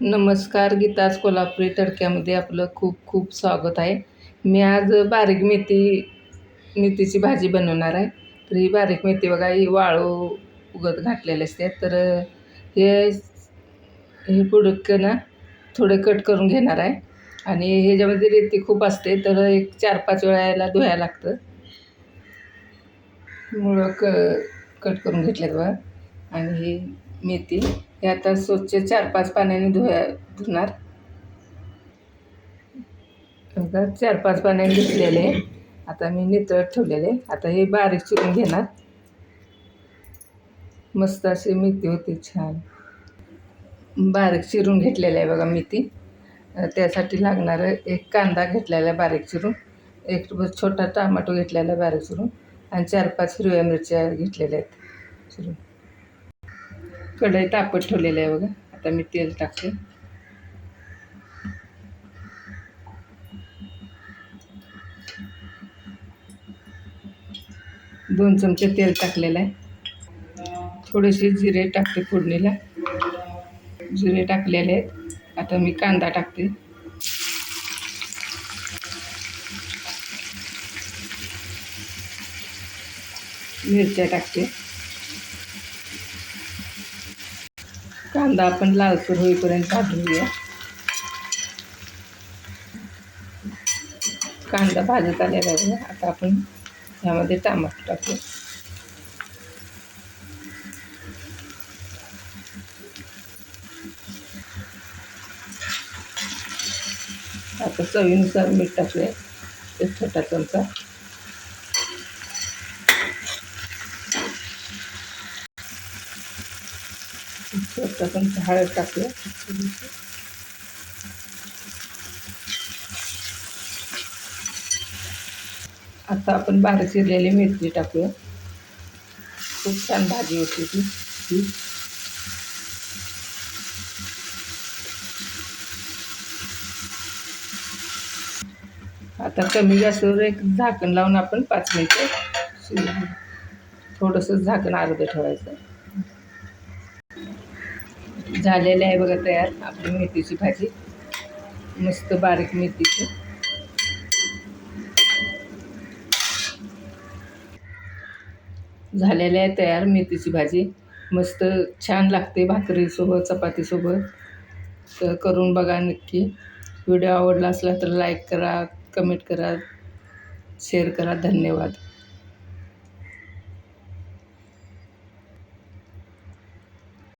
नमस्कार गीताज कोल्हापुरी तडक्यामध्ये आपलं खूप खूप स्वागत आहे. मी आज बारीक मेथी मेथीची भाजी बनवणार आहे. तर ही बारीक मेथी बघा ही वाळू उगत घातलेले असते. तर हे हे पुडकं ना थोडे कट करून घेणार आहे. आणि ह्याच्यामध्ये रेती खूप असते तर एक चार पाच वेळा याला धुवायला लागतं. मुळं क कट करून घेतल्यात बघा. आणि ही मेथी हे आता स्वच्छ चार पाच पाण्याने धुया धुणार. चार पाच पाण्याने धुतलेले. आता मी नितळत ठेवलेले. आता हे बारीक चिरून घेणार. मस्त अशी मेथी होती छान. बारीक चिरून घेतलेलं आहे बघा मेथी. त्यासाठी लागणारं एक कांदा घेतलेला आहे बारीक चिरून. एक छोटा टमाटो घेतलेला आहे बारीक चिरून. आणि चार पाच हिरव्या मिरच्या घेतलेल्या आहेत. चिरून. कढई तापत ठेवलेलं आहे बघा. आता मी तेल टाकते. दोन चमचे तेल टाकलेलं आहे. थोडेसे जिरे टाकते फोडणीला. जिरे टाकलेले आहेत. आता मी कांदा टाकते. मिरच्या टाकते. कांदा आपण लालसर होईपर्यंत भाजून घेऊया कांदा भाजत आलेला आहे आता आपण ह्यामध्ये टमाटर टाकू. आता चवीनुसार मीठ टाकूया एक छोटा चमचा. छोटा पण हळद टाकूया आता आपण बारीक चिरलेली मिरची टाकूया खूप छान भाजी होती ती ती आता कमी गॅसवर एक झाकण लावून आपण पाच मिनटं थोडंसं झाकण अर्धं ठेवायचं झालेले आहे बघा तयार. आपली मेथीची भाजी. मस्त बारीक मेथीची. झालेली आहे तयार मेथीची भाजी. मस्त छान लागते भाकरीसोबत चपातीसोबत. तर करून बघा नक्की. व्हिडिओ आवडला असला तर लाईक करा कमेंट करा शेअर करा. धन्यवाद.